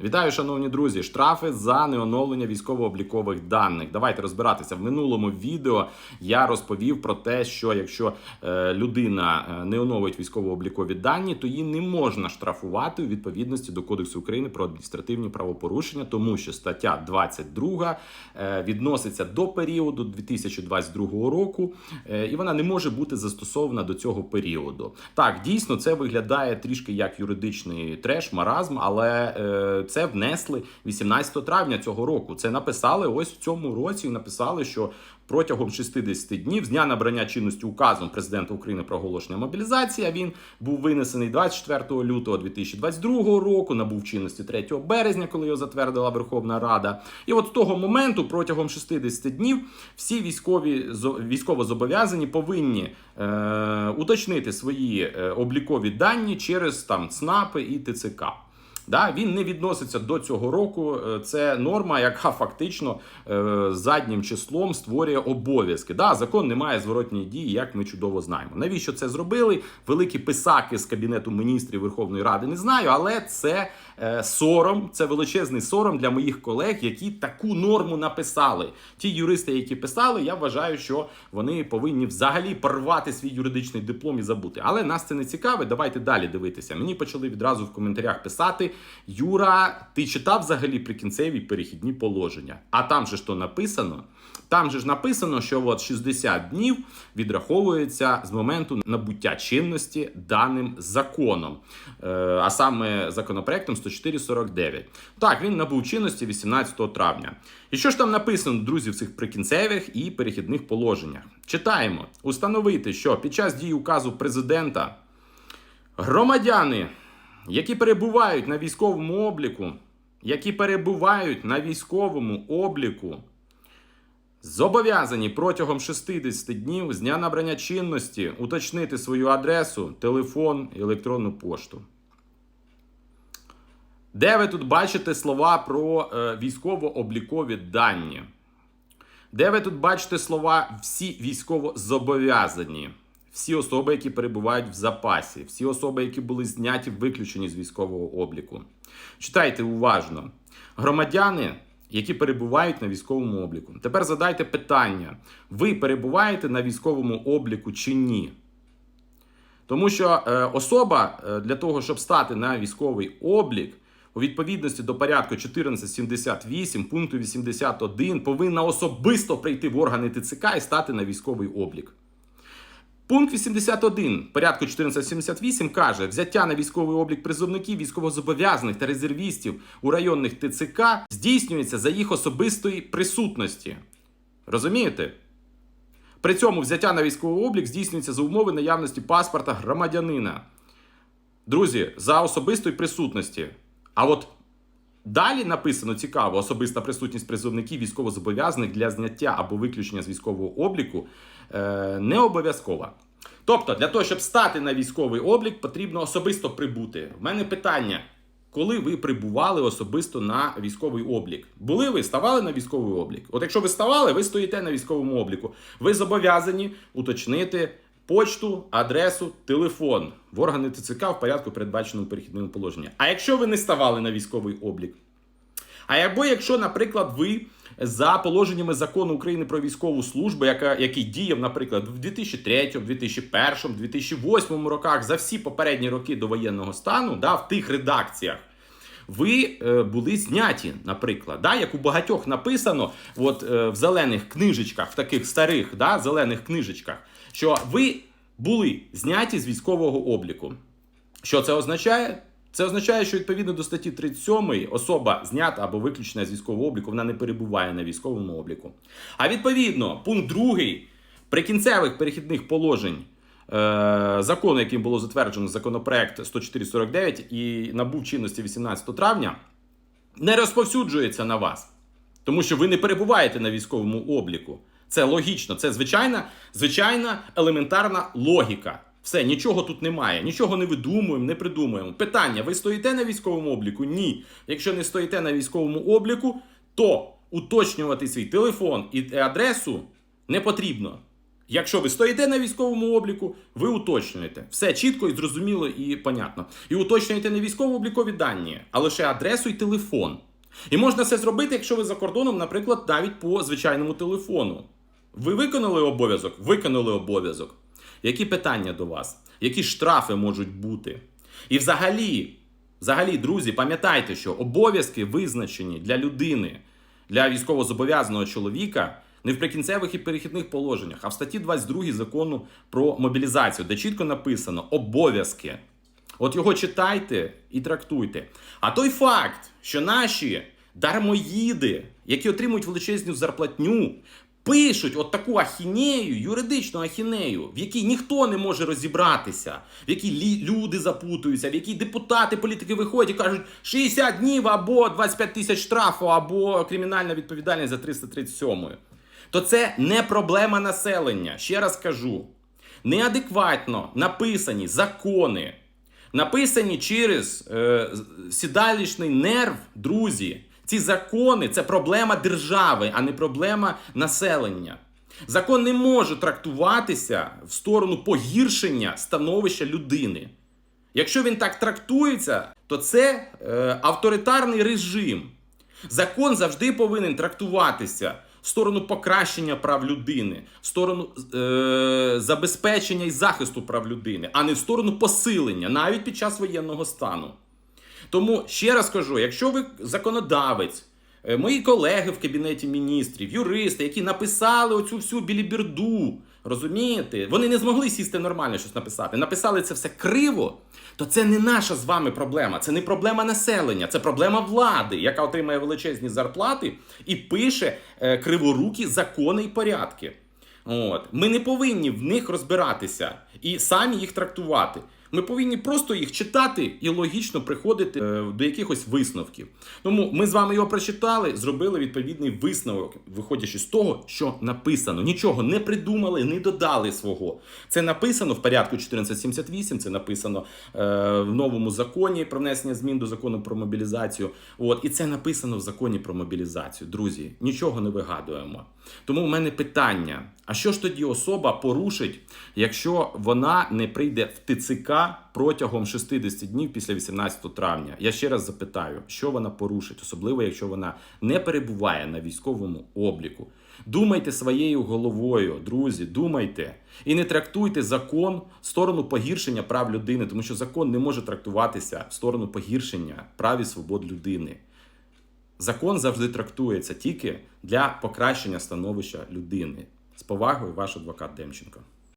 Вітаю, шановні друзі! Штрафи за неоновлення військово-облікових даних. Давайте розбиратися. В минулому відео я розповів про те, що якщо е, людина е, не оновить військово-облікові дані, то її не можна штрафувати у відповідності до Кодексу України про адміністративні правопорушення, тому що стаття 22 е, відноситься до періоду 2022 року, і вона не може бути застосована до цього періоду. Так, дійсно, це виглядає трішки як юридичний треш, маразм, але це внесли 18 травня цього року. Це написали ось в цьому році. Написали, що протягом 60 днів з дня набрання чинності указом президента України про оголошення мобілізації. Він був винесений 24 лютого 2022 року. Набув чинності 3 березня, коли його затвердила Верховна Рада. І от з того моменту, протягом 60 днів, всі військові зо- військовозобов'язані повинні е, уточнити свої е, облікові дані через там ЦНАПи і ТЦК. Да, він не відноситься до цього року. Е, Це норма, яка фактично е, заднім числом створює обов'язки. Да, закон не має зворотньої дії, як ми чудово знаємо. Навіщо це зробили? Великі писаки з кабінету міністрів Верховної Ради не знаю, але це сором, це величезний сором для моїх колег, які таку норму написали. Ті юристи, які писали, я вважаю, що вони повинні взагалі порвати свій юридичний диплом і забути. Але нас це не цікавить. Давайте далі дивитися. Мені почали відразу в коментарях писати: Юра, ти читав взагалі прикінцеві перехідні положення? А там же ж то написано. Там же ж написано, що от 60 днів відраховується з моменту набуття чинності даним законом, е, а саме законопроектом 104.49. Так, він набув чинності 18 травня. І що ж там написано, друзі, в цих прикінцевих і перехідних положеннях? Читаємо: установити, що під час дії указу президента громадяни, які перебувають на військовому обліку, які перебувають на військовому обліку, зобов'язані протягом 60 днів з дня набрання чинності уточнити свою адресу, телефон і електронну пошту. Де ви тут бачите слова про е, військово-облікові дані? Де ви тут бачите слова всі військово зобов'язані? Всі особи, які перебувають в запасі, всі особи, які були зняті, виключені з військового обліку. Читайте уважно. Громадяни, які перебувають на військовому обліку. Тепер задайте питання: ви перебуваєте на військовому обліку чи ні? Тому що е, особа е, для того, щоб стати на військовий облік, у відповідності до порядку 1478 пункту 81 повинна особисто прийти в органи ТЦК і стати на військовий облік. Пункт 81 порядку 1478 каже: взяття на військовий облік призовників, військовозобов'язаних та резервістів у районних ТЦК здійснюється за їх особистої присутності. Розумієте? При цьому взяття на військовий облік здійснюється за умови наявності паспорта громадянина. Друзі, за особистої присутності. А от далі написано цікаво: особиста присутність призовників військовозобов'язаних для зняття або виключення з військового обліку е, не обов'язкова. Тобто, для того, щоб стати на військовий облік, потрібно особисто прибути. В мене питання. Коли ви прибували особисто на військовий облік? Були ви ставали на військовий облік? От якщо ви ставали, ви стоїте на військовому обліку. Ви зобов'язані уточнити почту, адресу, телефон в органи ТЦК в порядку, передбаченому перехідним положенням. А якщо ви не ставали на військовий облік? А або якщо, наприклад, ви за положеннями закону України про військову службу, яка, який діяв, наприклад, в 2003, 2001, 2008 роках, за всі попередні роки до воєнного стану, да, в тих редакціях, ви е, були зняті, наприклад, да, як у багатьох написано, от е, в зелених книжечках, в таких старих да, зелених книжечках, що ви були зняті з військового обліку. Що це означає? Це означає, що відповідно до статті 37 особа знята або виключена з військового обліку, вона не перебуває на військовому обліку. А відповідно, пункт 2 прикінцевих перехідних положень е, закону, яким було затверджено законопроект 104.49 і набув чинності 18 травня, не розповсюджується на вас. Тому що ви не перебуваєте на військовому обліку. Це логічно, це звичайна, звичайна елементарна логіка. Все, нічого тут немає, нічого не видумуємо, не придумуємо. Питання: ви стоїте на військовому обліку? Ні. Якщо не стоїте на військовому обліку, то уточнювати свій телефон і адресу не потрібно. Якщо ви стоїте на військовому обліку, ви уточнюєте. Все чітко і зрозуміло і понятно. І уточнюєте не військово-облікові дані, а лише адресу і телефон. І можна це зробити, якщо ви за кордоном, наприклад, навіть по звичайному телефону. Ви виконали обов'язок? Виконали обов'язок. Які питання до вас? Які штрафи можуть бути? І взагалі, взагалі, друзі, пам'ятайте, що обов'язки визначені для людини, для військовозобов'язаного чоловіка не в прикінцевих і перехідних положеннях, а в статті 22 закону про мобілізацію, де чітко написано обов'язки. От його читайте і трактуйте. А той факт, що наші дармоїди, які отримують величезну зарплатню, пишуть от таку ахінею, юридичну ахінею, в якій ніхто не може розібратися, в якій люди запутуються, в якій депутати, політики виходять і кажуть 60 днів або 25 тисяч штрафу, або кримінальна відповідальність за 337. То це не проблема населення. Ще раз кажу. Неадекватно написані закони, написані через е, сідалічний нерв, друзі. Ці закони це проблема держави, а не проблема населення. Закон не може трактуватися в сторону погіршення становища людини. Якщо він так трактується, то це е, авторитарний режим. Закон завжди повинен трактуватися в сторону покращення прав людини, в сторону е, забезпечення і захисту прав людини, а не в сторону посилення, навіть під час воєнного стану. Тому ще раз кажу: якщо ви законодавець, е, мої колеги в кабінеті міністрів, юристи, які написали оцю всю біліберду, розумієте, вони не змогли сісти нормально щось написати, написали це все криво, то це не наша з вами проблема, це не проблема населення, це проблема влади, яка отримує величезні зарплати і пише е, криворукі закони і порядки. От. Ми не повинні в них розбиратися і самі їх трактувати. Ми повинні просто їх читати і логічно приходити е, до якихось висновків. Тому ми з вами його прочитали, зробили відповідний висновок, виходячи з того, що написано. Нічого не придумали, не додали свого. Це написано в порядку 1478, це написано е, в новому законі про внесення змін до закону про мобілізацію. От, і це написано в законі про мобілізацію. Друзі, нічого не вигадуємо. Тому в мене питання: а що ж тоді особа порушить, якщо вона не прийде в ТЦК протягом 60 днів після 18 травня? Я ще раз запитаю, що вона порушить, особливо якщо вона не перебуває на військовому обліку. Думайте своєю головою, друзі, думайте. І не трактуйте закон в сторону погіршення прав людини, тому що закон не може трактуватися в сторону погіршення прав і свобод людини. Закон завжди трактується тільки для покращення становища людини. З повагою, ваш адвокат Демченко.